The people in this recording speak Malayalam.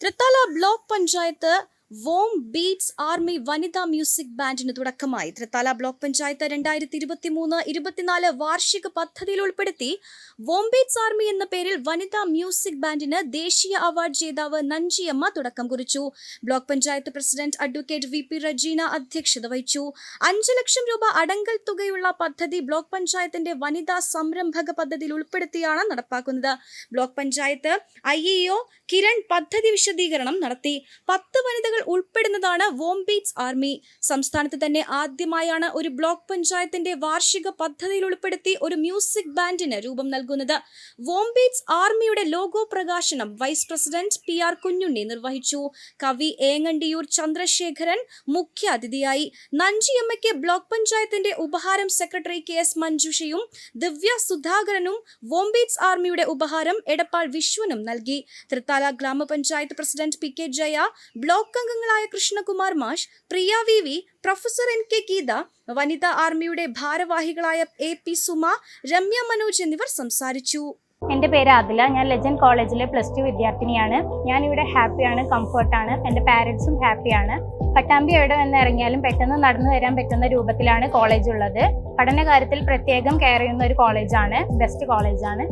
Thrithala block panchayat womb beats army വനിതാ മ്യൂസിക് ബാൻഡിന് തുടക്കമായി. തൃത്താല ബ്ലോക്ക് പഞ്ചായത്ത് രണ്ടായിരത്തി ഇരുപത്തി മൂന്ന് ഇരുപത്തിനാല് വാർഷിക പദ്ധതിയിൽ ഉൾപ്പെടുത്തി വോം ബീറ്റ്സ് ആർമി എന്ന പേരിൽ വനിതാ മ്യൂസിക് ബാൻഡിന് ദേശീയ അവാർഡ് ജേതാവ് നഞ്ചിയമ്മ തുടക്കം കുറിച്ചു. Block panchayat president advocate V P Rajeena അധ്യക്ഷത വഹിച്ചു. അഞ്ച് ലക്ഷം രൂപ അടങ്കൽ തുകയുള്ള പദ്ധതി ബ്ലോക്ക് പഞ്ചായത്തിന്റെ വനിതാ സംരംഭക പദ്ധതിയിൽ ഉൾപ്പെടുത്തിയാണ് നടപ്പാക്കുന്നത്. ബ്ലോക്ക് പഞ്ചായത്ത് ഐ കിരൺ പദ്ധതി വിശദീകരണം നടത്തി. പത്ത് വനിതകൾ উল্টো വോം ബീറ്റ്സ് ആർമി. സംസ്ഥാനത്ത് തന്നെ ആദ്യമായാണ് ഒരു ബ്ലോക്ക് പഞ്ചായത്തിന്റെ വാർഷിക പദ്ധതിയിൽ ഉൾപ്പെടുത്തി ഒരു മ്യൂസിക് ബാൻഡിന് രൂപം നൽകുന്നത്. വോംബീറ്റ്സ് ആർമിയുടെ ലോഗോ പ്രകാശനം vice president P R Kunhunni നിർവഹിച്ചു. കവി ഏങ്ങണ്ടിയൂർ ചന്ദ്രശേഖരൻ മുഖ്യ അതിഥിയായി നഞ്ചിയമ്മയ്ക്ക് ബ്ലോക്ക് പഞ്ചായത്തിന്റെ ഉപഹാരം സെക്രട്ടറി കെ എസ് മഞ്ജുഷയും ദിവ്യ സുധാകരനും വോംബീറ്റ്സ് ആർമിയുടെ ഉപഹാരം എടപ്പാൾ വിശ്വനും നൽകി. തൃത്താല ഗ്രാമപഞ്ചായത്ത് president P K Jaya block അംഗങ്ങളായ കൃഷ്ണകുമാർ മാഷ് Priya V V professor N K Geetha വനിതാ ആർമിയുടെ ഭാരവാഹികളായ എ പി സുമ രമ്യ മനോജ് എന്നിവർ സംസാരിച്ചു. എന്റെ പേര് അതില ഞാൻ ലെജൻഡ് കോളേജിലെ പ്ലസ് ടു വിദ്യാർത്ഥിനിയാണ്. ഞാൻ ഇവിടെ ഹാപ്പിയാണ് കംഫർട്ടാണ് എന്റെ പാരൻസും ഹാപ്പിയാണ് പട്ടാമ്പി എവിടെ വന്ന് ഇറങ്ങിയാലും പെട്ടെന്ന് നടന്നു വരാൻ പറ്റുന്ന രൂപത്തിലാണ് കോളേജ് ഉള്ളത്. പഠന കാര്യത്തിൽ പ്രത്യേകം കെയർ ചെയ്യുന്ന ഒരു കോളേജാണ് ബെസ്റ്റ് കോളേജാണ്